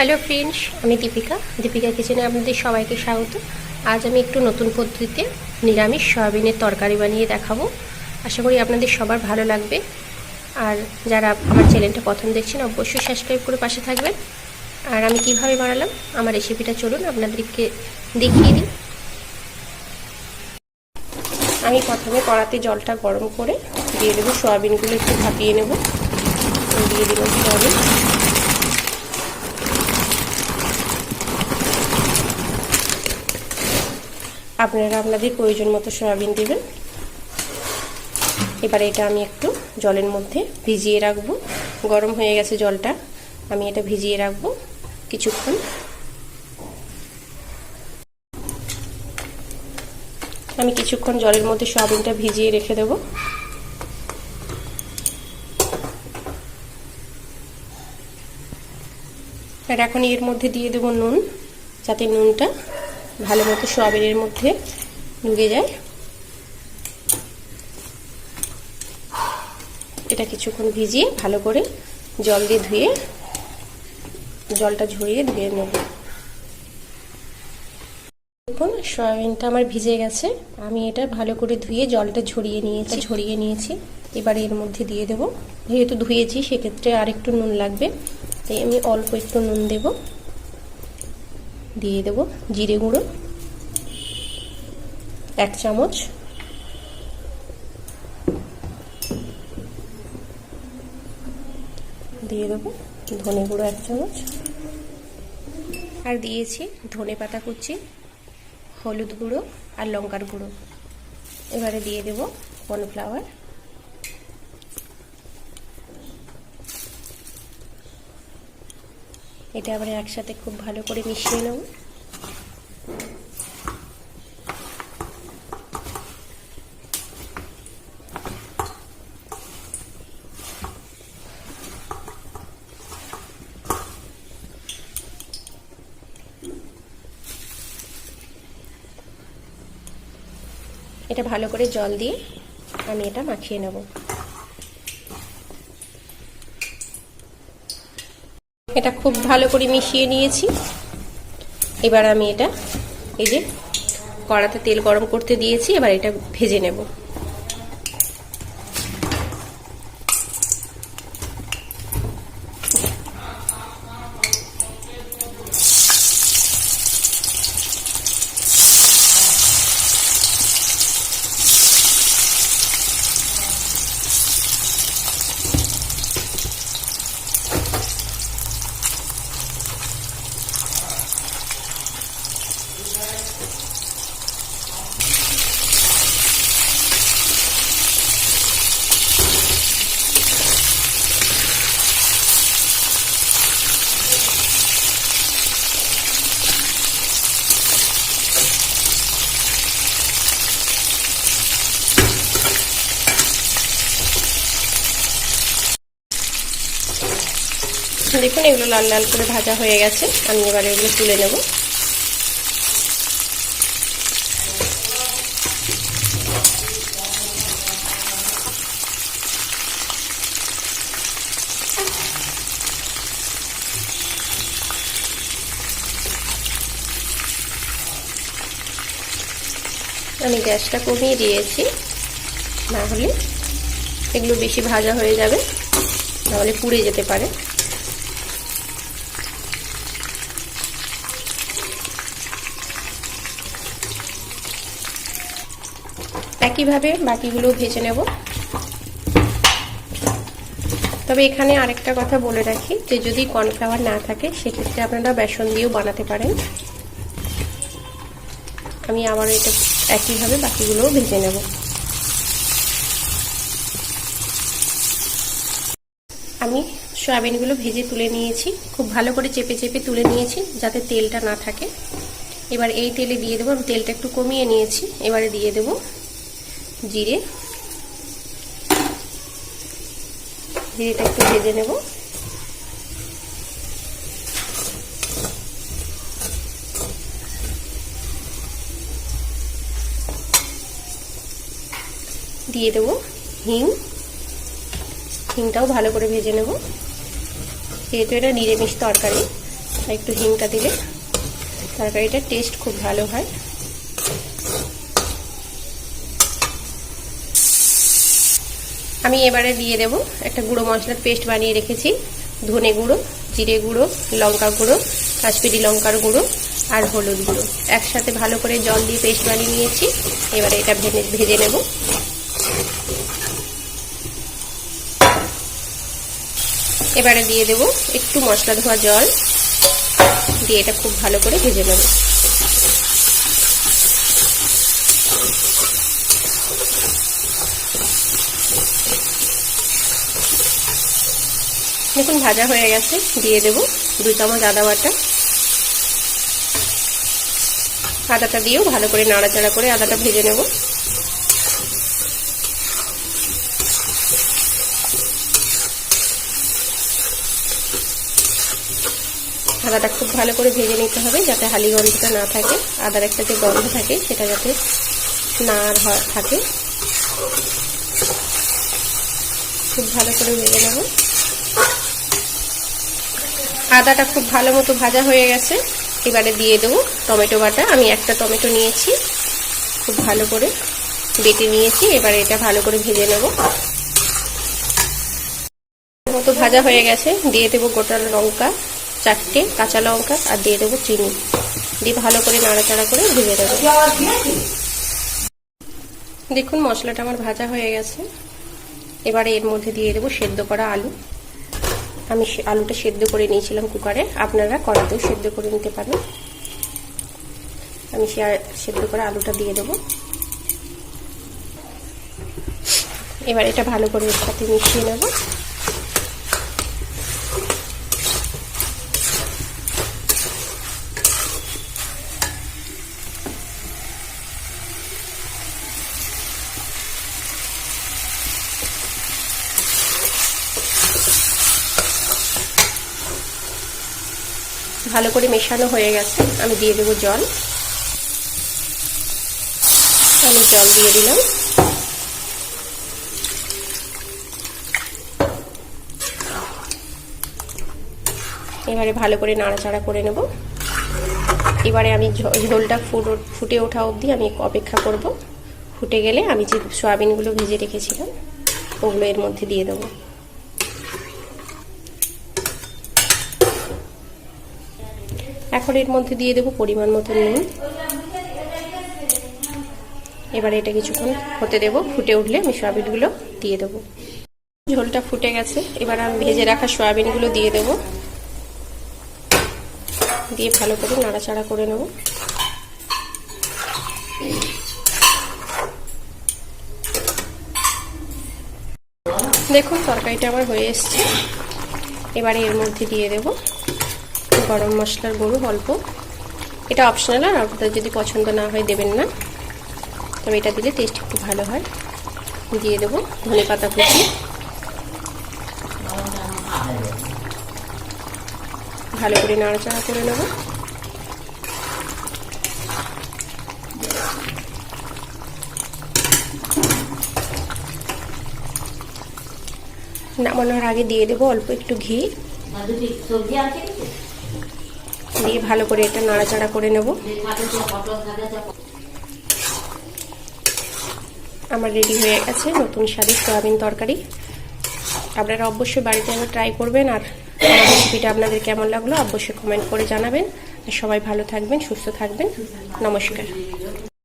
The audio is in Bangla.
হ্যালো ফ্রেন্ডস, আমি দীপিকা। দীপিকা কিচেনে আপনাদের সবাইকে স্বাগত। আজ আমি একটু নতুন পদ্ধতিতে নিরামিষ সয়াবিনের তরকারি বানিয়ে দেখাবো। আশা করি আপনাদের সবার ভালো লাগবে। আর যারা আমার চ্যানেলটা প্রথম দেখছেন, অবশ্যই সাবস্ক্রাইব করে পাশে থাকবেন। আর আমি কীভাবে বানালাম, আমার রেসিপিটা চলুন আপনাদেরকে দেখিয়ে দিই। আমি প্রথমে কড়াতে জলটা গরম করে দিয়ে দেবো, সয়াবিনগুলো একটু ভাপিয়ে নেব। দিয়ে দেবো সয়াবিন। আপনারা আপনাদের প্রয়োজন মতো সয়াবিন দেবেন। এবারে এটা আমি একটু জলের মধ্যে ভিজিয়ে রাখব। গরম হয়ে গেছে জলটা, আমি এটা ভিজিয়ে রাখব কিছুক্ষণ। আমি কিছুক্ষণ জলের মধ্যে সয়াবিনটা ভিজিয়ে রেখে দেবো। আর এখন এর মধ্যে দিয়ে দেবো নুন, যাতে নুনটা ভালো মতো সয়াবিনের মধ্যে ঢুকে যায়। এটা কিছুক্ষণ ভিজিয়ে ভালো করে জল দিয়ে ধুয়ে জলটা ঝরিয়ে ধুয়ে নেব। দেখুন সয়াবিনটা আমার ভিজে গেছে। আমি এটা ভালো করে ধুয়ে জলটা ঝরিয়ে নিয়েছি। ঝরিয়ে নিয়েছি। এবার এর মধ্যে দিয়ে দেব। যেহেতু ধুয়েছি সেক্ষেত্রে আর একটু নুন লাগবে। তাই আমি অল্প একটু নুন দেব। দিয়ে দেব জিরে গুঁড়ো, এক চামচ। দিয়ে দেবো ধনে গুঁড়ো এক চামচ। আর দিয়েছি ধনে পাতা কুচি, হলুদ গুঁড়ো আর লঙ্কার গুঁড়ো। এবারে দিয়ে দেবো কর্নফ্লাওয়ার। এটা আবার একসাথে খুব ভালো করে মিশিয়ে নেব। এটা ভালো করে জল দিয়ে আমি এটা মাখিয়ে নেব। এটা খুব ভালো করে মিশিয়ে নিয়েছি। এবার আমি এটা এই যে কড়াতে তেল গরম করতে দিয়েছি, এবার এটা ভেজে নেব। দেখুন এগুলো লাল লাল করে ভাজা হয়ে গেছে। আমি এবার এগুলো তুলে নেব। আমি গ্যাসটা কমিয়ে দিয়েছি। না হলে এগুলো বেশি ভাজা হয়ে যাবে নাহলে পুড়ে যেতে পারে। একইভাবে বাকিগুলো ভেজে নেব। তবে এখানে আরেকটা কথা বলে রাখি যে, যদি কর্নফ্লাওয়ার না থাকে, সেক্ষেত্রে আপনারা বেসন দিয়েও বানাতে পারেন। আমি আবার এটা একইভাবে বাকিগুলোও ভেজে নেব। আমি সয়াবিনগুলো ভেজে তুলে নিয়েছি। খুব ভালো করে চেপে চেপে তুলে নিয়েছি, যাতে তেলটা না থাকে। এবার এই তেলে দিয়ে দেবো। আমি তেলটা একটু কমিয়ে নিয়েছি। এবারে দিয়ে দেবো জিরে। জিরেটা একটু ভেজে নেব। দিয়ে দেবো হিং। হিংটাও ভালো করে ভেজে নেব। যেহেতু এটা নিরামিষ তরকারি একটু হিংটা দিলে তরকারিটার টেস্ট খুব ভালো হয়। আমি এবারে দিয়ে দেব একটা গুঁড়ো মশলার পেস্ট বানিয়ে রেখেছি। ধনে গুঁড়ো, জিরে গুঁড়ো, লঙ্কা গুঁড়ো, কাশ্মীরি লঙ্কার গুঁড়ো আর হলুদ গুঁড়ো। একসাথে ভালো করে জল দিয়ে পেস্ট বানিয়ে নিয়েছি। এবারে এটা ভেজে ভেজে নেব। এবারে দিয়ে দেব একটু মশলা ধোয়া জল। দিয়ে এটা খুব ভালো করে ভেজে নেব। দেখুন ভাজা হয়ে গেছে, দিয়ে দেব দুই চামচ আদা বাটা। আদাটা দিয়েও ভালো করে নাড়াচাড়া করে আদাটা ভেজে নেব। আদাটা খুব ভালো করে ভেজে নিতে হবে যাতে হালি গন্ধটা না থাকে। আদার একটা যে গন্ধ থাকে, সেটা যাতে না আর থাকে। খুব ভালো করে ভেজে নেব। আদাটা খুব ভালো মতো ভাজা হয়ে গেছে। এবারে দিয়ে দেবো টমেটো বাটা। আমি একটা টমেটো নিয়েছি, খুব ভালো করে বেটে নিয়েছি। এবারে এটা ভালো করে ভেজে নেব। মতো ভাজা হয়ে গেছে। দিয়ে দেবো গোটা লঙ্কা, চারটে কাঁচা লঙ্কা, আর দিয়ে দেবো চিনি। দিয়ে ভালো করে নাড়াচাড়া করে ভেজে দেবো দেখুন, মশলাটা আমার ভাজা হয়ে গেছে। এবারে এর মধ্যে দিয়ে দেবো সেদ্ধ করা আলু। আমি আলুটা সেদ্ধ করে নিয়েছিলাম কুকারে। আপনারা কড়াতেও সেদ্ধ করে নিতে পারেন আমি সে সেদ্ধ করে আলুটা দিয়ে দেবো। এবার এটা ভালো করে এর সাথে মিশিয়ে নেব। ভালো করে মেশানো হয়ে গেছে। আমি দিয়ে দেবো জল। আমি জল দিয়ে দিলাম। এবারে ভালো করে নাড়াচাড়া করে নেব। এবারে আমি ঝোলটা ফুটে ওঠা অবধি আমি অপেক্ষা করব। ফুটে গেলে আমি যে সয়াবিনগুলো ভেজে রেখেছিলাম, ওগুলো এর মধ্যে দিয়ে দেবো। এখন এর মধ্যে দিয়ে দেবো পরিমাণ মতো নুন। এবারে এটা কিছুক্ষণ হতে দেব, ফুটে উঠলে আমি সয়াবিনগুলো দিয়ে দেবো। ঝোলটা ফুটে গেছে, এবার আমি ভেজে রাখা সয়াবিনগুলো দিয়ে দেব। দিয়ে ভালো করে নাড়াচাড়া করে নেব। দেখুন, তরকারিটা আমার হয়ে এসছে। এবারে এর মধ্যে দিয়ে দেবো গরম মশলার গুঁড়ো অল্প। এটা অপশনাল আর আপনাদের যদি পছন্দ না হয় দেবেন না। তবে এটা দিলে টেস্ট একটু ভালো হয়। দিয়ে দেবো ধনে পাতা কুচি। ভালো করে নাড়াচাড়া করে নেব। নামানোর আগে দিয়ে দেবো অল্প একটু ঘি। দিয়ে ভালো করে এটা নাড়াচাড়া করে নেব। আমার রেডি হয়ে গেছে নতুন স্বাদের সয়াবিন তরকারি। আপনারা অবশ্যই বাড়িতে একবার ট্রাই করবেন আর রেসিপিটা আপনাদের কেমন লাগল অবশ্যই কমেন্ট করে জানাবেন। আর সবাই ভালো থাকবেন, সুস্থ থাকবেন। নমস্কার।